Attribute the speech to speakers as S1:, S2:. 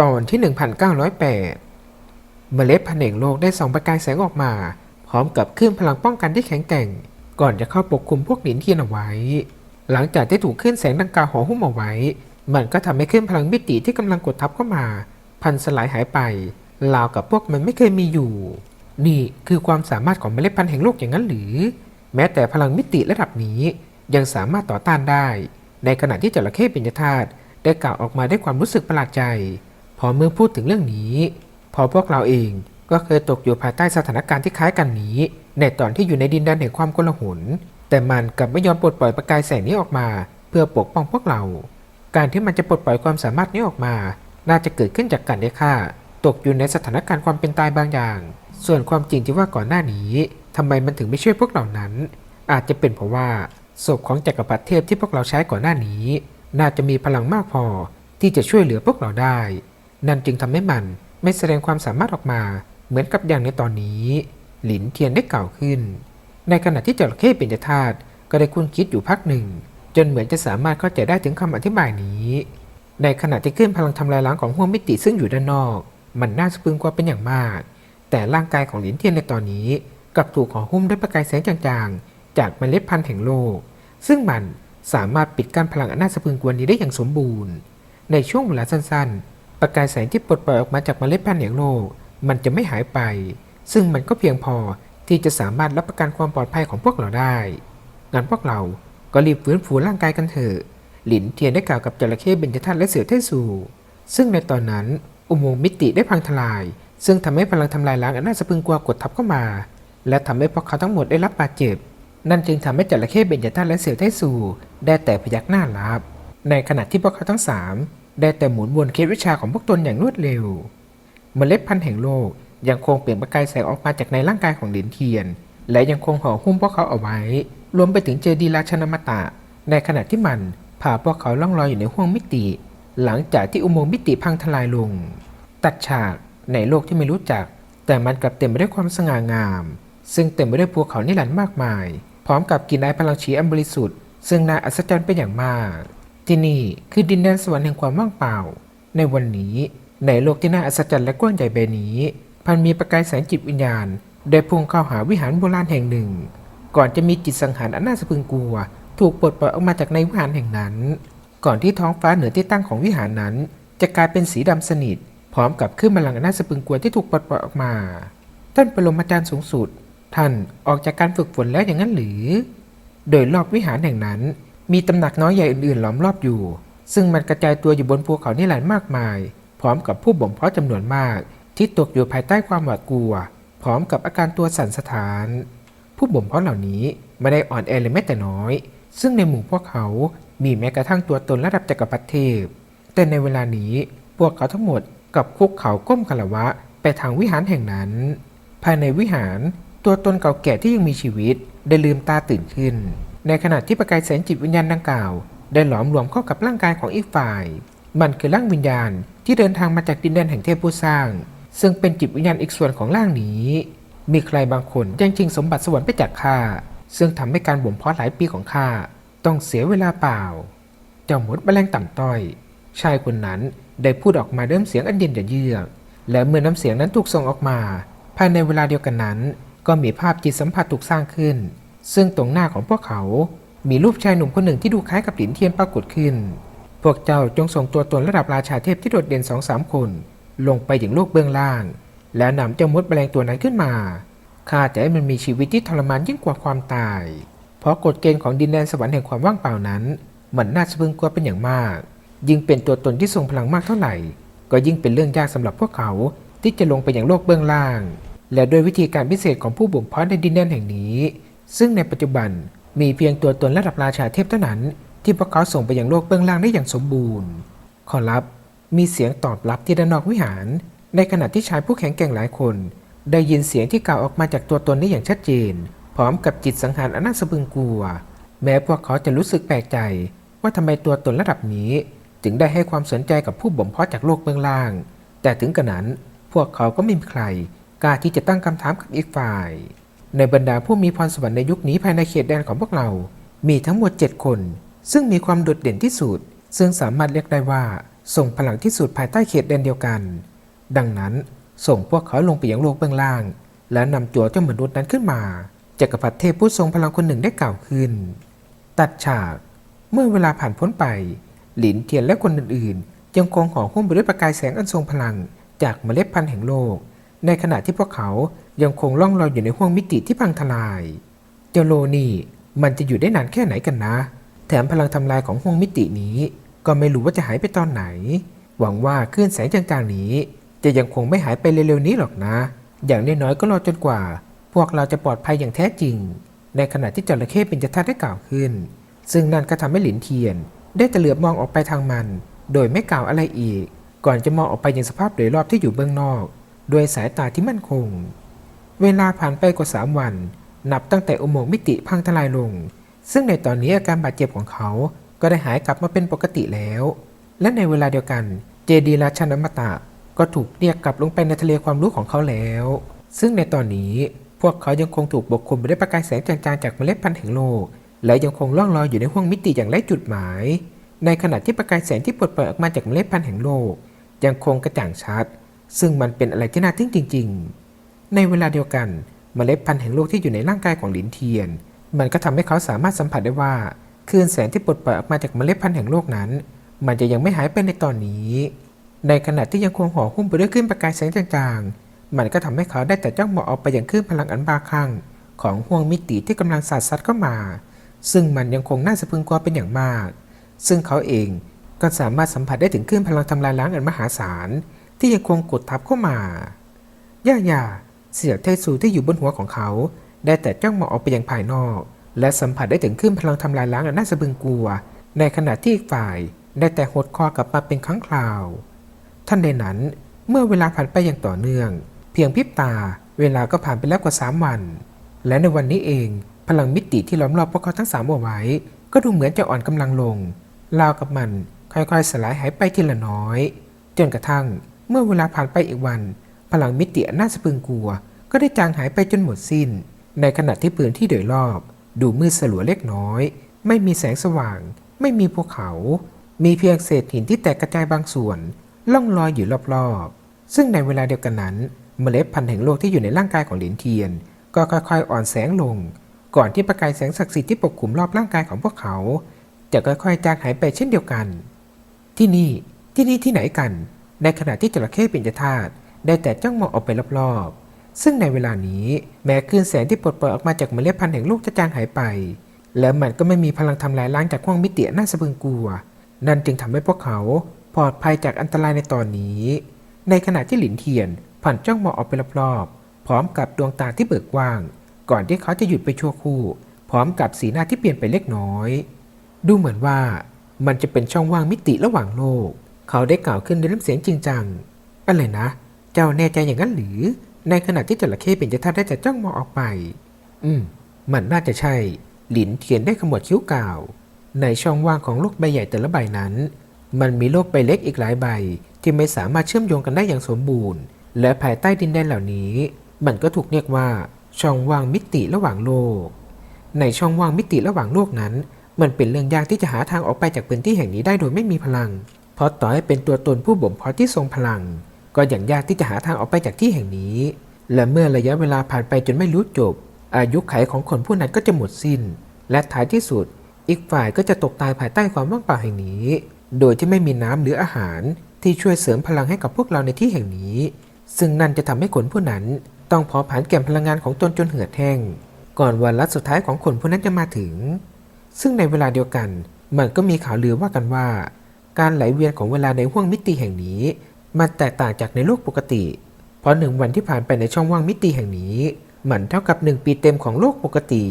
S1: ตอนที่ 1908 เมล็ดพันแห่งโลกได้ส่องประกายแสงออกมา พร้อมกับคลื่นพลังป้องกันที่แข็งแกร่ง ก่อนจะเข้าปกคลุมพวกหลินเทียนเอาไว้ หลังจากที่ถูกคลื่นแสงดังกล่าวห่อหุ้มเอาไว้ มันก็ทำให้คลื่นพลังมิติที่กำลังกดทับเข้ามา พันสลายหายไปราวกับพวกมันไม่เคยมีอยู่ นี่คือความสามารถของเมล็ดพันธุ์แห่งโลกอย่างนั้นหรือ แม้แต่พลังมิติระดับนี้ยังสามารถต่อต้านได้ ในขณะที่จระเข้ปิญญาธาตุได้กล่าวออกมาด้วยความรู้สึกประหลาดใจ พอเมื่อพูดถึงเรื่องนี้ พอพวกเราเองก็เคยตกอยู่ภายใต้สถานการณ์ที่คล้ายกันนี้ ในตอนที่อยู่ในดินแดนแห่งความโกลาหลแต่มันกลับไม่ยอมปลดปล่อยประกายแสงนี้ออกมา เพื่อปกป้องพวกเรา การที่มันจะปลดปล่อยความสามารถนี้ออกมา น่าจะเกิดขึ้นจากการได้ฆ่า ตกอยู่ในสถานการณ์ความเป็นตายบางอย่าง ส่วนความจริงที่ว่าก่อนหน้านี้ทำไมมันถึงไม่ช่วยพวกเหล่านั้น อาจจะเป็นเพราะว่าศพของจักรพรรดิเทพที่พวกเราใช้ก่อนหน้านี้ น่าจะมีพลังมากพอที่จะช่วยเหลือพวกเราได้ นั่นจึงทำให้มันไม่แสดงความสามารถออกมาเหมือนกับอย่างในตอนนี้ หลินเทียนได้กล่าวขึ้น ในขณะที่จระเข้เป็นธาตุก็ได้คุ้นคิดอยู่พักหนึ่ง จนเหมือนจะสามารถเข้าใจได้ถึงคำอธิบายนี้ ในขณะที่คลื่นพลังทำลายล้างของห้วงมิติซึ่งอยู่ด้านนอก มันน่าสะพรึงกว่าเป็นอย่างมาก แต่ร่างกายของหลินเทียนในตอนนี้กลับถูกห่อหุ้มด้วยประกายแสงจางๆ จากเมล็ดพันธุ์แห่งโลก ซึ่งมันสามารถปิดกั้นพลังอันน่าสะพรึงกวนนี้ได้อย่างสมบูรณ์ ในช่วงเวลาสั้นๆ ประกายแสงที่ปลดปล่อยออกมาจากเมล็ดพันธุ์แห่งโลกมันจะไม่หายไป ซึ่งมันก็เพียงพอที่จะสามารถรับประกันความปลอดภัยของพวกเราได้งั้นพวกเราก็รีบฟื้นฟูร่างกายกันเถอะ หลินเทียนได้กล่าวกับจระเข้เบญจทัตและเสือเทสูซึ่งในตอนนั้นอุโมงค์มิติได้พังทลาย ซึ่งทำให้พลังทำลายล้างอันน่าสะพึงกลัวกดทับเข้ามา และทำให้พวกเขาทั้งหมดได้รับบาดเจ็บ นั่นจึงทำให้จระเข้เบญจทัตและเสือเทสูได้แต่พยักหน้ารับ ในขณะที่พวกเขาทั้งสาม ได้แต่หมุนวนเคล็ดวิชาของพวกตนอย่างรวดเร็ว เมล็ดพันธุ์แห่งโลกยังคงเปล่งประกายแสงออกมาจากในร่างกายของหลินเทียน และยังคงห่อหุ้มพวกเขาเอาไว้ รวมไปถึงเจดีราชนมตะ ในขณะที่มันพาพวกเขาล่องลอยอยู่ในห้วงมิติ หลังจากที่อุโมงค์มิติพังทลายลง ตัดฉากในโลกที่ไม่รู้จัก แต่มันกลับเต็มไปด้วยความสง่างาม ซึ่งเต็มไปด้วยภูเขานิรันดร์มากมาย พร้อมกับกลินไอพลังชีอันบริสุทธิ์ซึ่งน่าอัศจรรย์เป็นอย่างมาก ที่นี่คือดินแดนสวรรค์แห่งความว่างเปล่า ในวันนี้ในโลกที่น่าอัศจรรย์และกว้างใหญ่ใบนี้ พันมีประกายแสงจิตวิญญาณ ได้พุ่งเข้าหาวิหารโบราณแห่งหนึ่ง ก่อนจะมีจิตสังหารอันน่าสะพรึงกลัว ถูกปลดปล่อยออกมาจากในวิหารแห่งนั้น ก่อนที่ท้องฟ้าเหนือที่ตั้งของวิหารนั้น จะกลายเป็นสีดำสนิท พร้อมกับคลื่นพลังอันน่าสะพรึงกลัวที่ถูกปลดปล่อยออกมา ท่านปรมาจารย์สูงสุด ท่านออกจากการฝึกฝนแล้วอย่างนั้นหรือ โดยรอบวิหารแห่งนั้น มีตำหนักน้อยใหญ่อื่นๆล้อมรอบอยู่ ซึ่งมันกระจายตัวอยู่บนภูเขานิรันดร์มากมาย พร้อมกับผู้บ่มเพาะจำนวนมาก ที่ตกอยู่ภายใต้ความหวาดกลัว พร้อมกับอาการตัวสั่นสะท้าน ผู้บ่มเพาะเหล่านี้ไม่ได้อ่อนแอเลยแม้แต่น้อย ซึ่งในหมู่พวกเขามีแม้กระทั่งตัวตนระดับจักรพรรดิเทพ แต่ในเวลานี้พวกเขาทั้งหมดกับคุกเขาก้มคารวะไปทางวิหารแห่งนั้น ภายในวิหารตัวตนเก่าแก่ที่ยังมีชีวิตได้ลืมตาตื่นขึ้น ในขณะที่ประกายแสงจิตวิญญาณดังกล่าว ได้หลอมรวมเข้ากับร่างกายของอีกฝ่าย มันคือร่างวิญญาณที่เดินทางมาจากดินแดนแห่งเทพผู้สร้าง ซึ่งเป็นจิตวิญญาณอีกส่วนของร่างนี้ มีใครบางคนแย่งชิงสมบัติสวรรค์ไปจากข้าซึ่งทำให้การบ่มเพาะหลายปีของข้าต้องเสียเวลาเปล่า เจ้ามดแมลงต่ำต้อย ชายคนนั้นได้พูดออกมาด้วยเสียงอันเย็นเยือก และเมื่อน้ำเสียงนั้นถูกส่งออกมา ภายในเวลาเดียวกันนั้น ก็มีภาพจิตสัมผัสถูกสร้างขึ้น ซึ่งตรงหน้าของพวกเขา มีรูปชายหนุ่มคนหนึ่งที่ดูคล้ายกับหลินเทียนปรากฏขึ้น พวกเจ้าจงส่งตัวตนระดับราชาเทพที่โดดเด่นสองสามคน ลงไปอย่างโลกเบื้องล่าง แล้วนำเจ้ามดแมลงตัวนั้นขึ้นมาข้าจะให้มันมีชีวิตที่ทรมานยิ่งกว่าความตาย เพราะกฎเกณฑ์ของดินแดนสวรรค์แห่งความว่างเปล่านั้น มันน่าสะพรึงกลัวเป็นอย่างมาก ยิ่งเป็นตัวตนที่ทรงพลังมากเท่าไหร่ ก็ยิ่งเป็นเรื่องยากสำหรับพวกเขาที่จะลงไปอย่างโลกเบื้องล่าง และด้วยวิธีการพิเศษของผู้บ่มเพาะในดินแดนแห่งนี้ ซึ่งในปัจจุบันมีเพียงตัวตนระดับราชาเทพเท่านั้นที่พวกเขาส่งไปย่างโลกเบื้องล่างได้อย่างสมบูรณ์ ขอรับ มีเสียงตอบรับที่ด้านนอกวิหาร ในขณะที่ชายผู้แข็งแกร่งหลายคน ได้ยินเสียงที่กล่าวออกมาจากตัวตนได้อย่างชัดเจน พร้อมกับจิตสังหารอันน่าสะพึงกลัว แม้พวกเขาจะรู้สึกแปลกใจ ว่าทำไมตัวตนระดับนี้ จึงได้ให้ความสนใจกับผู้บ่มเพาะจากโลกเบื้องล่าง แต่ถึงกระนั้น พวกเขาก็ไม่มีใครกล้าที่จะตั้งคำถามกับอีกฝ่าย ในบรรดาผู้มีพรสวรรค์ในยุคนี้ภายในเขตแดนของพวกเรา มีทั้งหมด 7 คน ซึ่งมีความโดดเด่นที่สุด ซึ่งสามารถเรียกได้ว่าส่งพลังที่สุดภายใต้เขตแดนเดียวกัน ดังนั้นส่งพวกเขาลงไปยังโลกเบื้องล่าง และนำจัวเจ้ามนุษย์นั้นขึ้นมาจักรพรรดิเทพผู้ทรงพลังคนหนึ่งได้กล่าวขึ้น ตัดฉาก เมื่อเวลาผ่านพ้นไป หลินเทียนและคนอื่นๆ ยังคงห่อหุ้มไปด้วยประกายแสงอันทรงพลังจากเมล็ดพันธุ์แห่งโลก ในขณะที่พวกเขา ยังคงล่องลอยอยู่ในห้วงมิติที่พังทลาย เจ้าโลนี่มันจะอยู่ได้นานแค่ไหนกันนะ แถมพลังทำลายของห้วงมิตินี้ ก็ไม่รู้ว่าจะหายไปตอนไหน หวังว่าคลื่นแสงจางๆนี้ จะยังคงไม่หายไปเร็วๆนี้หรอกนะ อย่างน้อยๆก็รอจนกว่า พวกเราจะปลอดภัยอย่างแท้จริง ในขณะที่จระเข้เป็นจะทัดได้กล่าวขึ้น ซึ่งนั่นก็ทำให้หลินเทียน ได้แต่เหลือบมองออกไปทางมัน โดยไม่กล่าวอะไรอีก ก่อนจะมองออกไปยังสภาพโดยรอบที่อยู่เบื้องนอก ด้วยสายตาที่มั่นคง เวลาผ่านไปกว่าสามวัน นับตั้งแต่อุโมงค์มิติพังทลายลง ซึ่งในตอนนี้อาการบาดเจ็บของเขาก็ได้หายกลับมาเป็นปกติแล้ว และในเวลาเดียวกันเจดีราชันอมตะก็ถูกเรียกกลับลงไปในทะเลความรู้ของเขาแล้ว ซึ่งในตอนนี้พวกเขายังคงถูกปกคลุมไปด้วยประกายแสงจางๆจากเมล็ดพันธุ์แห่งโลก และยังคงล่องลอยอยู่ในห้วงมิติอย่างไร้จุดหมาย ในขณะที่ประกายแสงที่ปลดปล่อยออกมาจากเมล็ดพันธุ์แห่งโลก ยังคงกระจ่างชัด ซึ่งมันเป็นอะไรที่น่าทึ่งจริง ๆ ในเวลาเดียวกันเมล็ดพันธุ์แห่งโลกที่อยู่ในร่างกายของหลินเทียน มันก็ทำให้เขาสามารถสัมผัสได้ว่าคลื่นแสงที่ปลดปล่อยออกมาจากเมล็ดพันธุ์แห่งโลกนั้น มันจะยังไม่หายไปในตอนนี้ ในขณะที่ยังคงห่อหุ้มไปด้วยคลื่นประกายแสงจางๆ มันก็ทำให้เขาได้แต่จ้องมองออกไปอย่างคลื่นพลังอันบาคลั่งของห่วงมิติที่กำลังสาดซัดเข้ามา ซึ่งมันยังคงน่าสะพรึงกลัวเป็นอย่างมาก ซึ่งเขาเองก็สามารถสัมผัสได้ถึงคลื่นพลังทำลายล้างอันมหาศาลที่ยังคงกดทับเข้ามา ย่าย่า เสี่ยวเทซูที่อยู่บนหัวของเขา ได้แต่จ้องมองออกไปยังภายนอก และสัมผัสได้ถึงคลื่นพลังทำลายล้างอันน่าสะพรึงกลัว ในขณะที่อีกฝ่ายได้แต่หดคอกลับมาเป็นครั้งคราว ท่านใดนั้นเมื่อเวลาผ่านไปอย่างต่อเนื่อง เพียงพริบตา เวลาก็ผ่านไปแล้วกว่าสามวัน และในวันนี้เองพลังมิติที่ล้อมรอบพวกเขาทั้งสามเอาไว้ ก็ดูเหมือนจะอ่อนกำลังลงราวกับมันค่อยๆ สลายหายไปทีละน้อย จนกระทั่งเมื่อเวลาผ่านไปอีกวัน พลังมิติอันน่าสะพรึงกลัว ก็ได้จางหายไปจนหมดสิ้น ในขณะที่พื้นที่โดยรอบ ดูมืดสลัวเล็กน้อย ไม่มีแสงสว่าง ไม่มีภูเขา มีเพียงเศษหินที่แตกกระจายบางส่วน ล่องลอยอยู่รอบๆ ซึ่งในเวลาเดียวกันนั้น เมล็ดพันธุ์แห่งโลกที่อยู่ในร่างกายของหลินเทียน ก็ค่อยๆ อ่อนแสงลง ก่อนที่ประกายแสงศักดิ์สิทธิ์ที่ปกคลุมรอบร่างกายของพวกเขา จะค่อยๆ จางหายไปเช่นเดียวกัน ที่นี่ที่นี่ที่ไหนกัน ในขณะที่จระเข้ปิ่นจธาตุ ได้แต่จ้องมองออกไปรอบๆ ซึ่งในเวลานี้แม้คลื่นแสงที่ปลดปล่อยออกมาจากเมล็ดพันธุ์แห่งโลกจะจางหายไป และมันก็ไม่มีพลังทำลายล้างจากห้วงมิติน่าสะพึงกลัว นั่นจึงทำให้พวกเขาปลอดภัยจากอันตรายในตอนนี้ ในขณะที่หลินเทียนผ่านจ้องมองออกไปรอบๆ พร้อมกับดวงตาที่เบิกกว้าง ก่อนที่เขาจะหยุดไปชั่วครู่ พร้อมกับสีหน้าที่เปลี่ยนไปเล็กน้อย ดูเหมือนว่ามันจะเป็นช่องว่างมิติระหว่างโลก เขาได้กล่าวขึ้นด้วยน้ำเสียงจริงจัง อะไรนะ เจ้าแน่ใจอย่างนั้นหรือ ในขณะที่จระเข้เป็นจะท่าได้แต่จ้องมองออกไป อืม มันน่าจะใช่ หลินเทียนได้ขมวดคิ้วกล่าว ในช่องว่างของโลกใบใหญ่แต่ละใบนั้น มันมีโลกใบเล็กอีกหลายใบ ที่ไม่สามารถเชื่อมโยงกันได้อย่างสมบูรณ์ และภายใต้ดินแดนเหล่านี้ มันก็ถูกเรียกว่า ช่องว่างมิติระหว่างโลก ในช่องว่างมิติระหว่างโลกนั้น มันเป็นเรื่องยากที่จะหาทางออกไปจากพื้นที่แห่งนี้ได้โดยไม่มีพลัง เพราะต่อให้เป็นตัวตนผู้บ่มเพาะที่ทรงพลัง ก็อย่างยากที่จะหาทางออกไปจากที่แห่งนี้ และเมื่อระยะเวลาผ่านไปจนไม่รู้จบ อายุไขของคนผู้นั้นก็จะหมดสิ้น และท้ายที่สุด อีกฝ่ายก็จะตกตายภายใต้ความว่างเปล่าแห่งนี้ โดยที่ไม่มีน้ำหรืออาหารที่ช่วยเสริมพลังให้กับพวกเราในที่แห่งนี้ ซึ่งนั่นจะทำให้คนผู้นั้น ต้องเผาผลาญแก่นพลังงานของตนจนเหือดแห้งก่อนวันลัดสุดท้ายของคนผู้นั้นจะมาถึง ซึ่งในเวลาเดียวกัน มันก็มีข่าวลือว่ากันว่า การไหลเวียนของเวลาในห้วงมิติแห่งนี้ มันแตกต่างจากในโลกปกติ เพราะหนึ่งวันที่ผ่านไปในช่องว่างมิติแห่งนี้ มันเท่ากับหนึ่งปีเต็มของโลกปกติ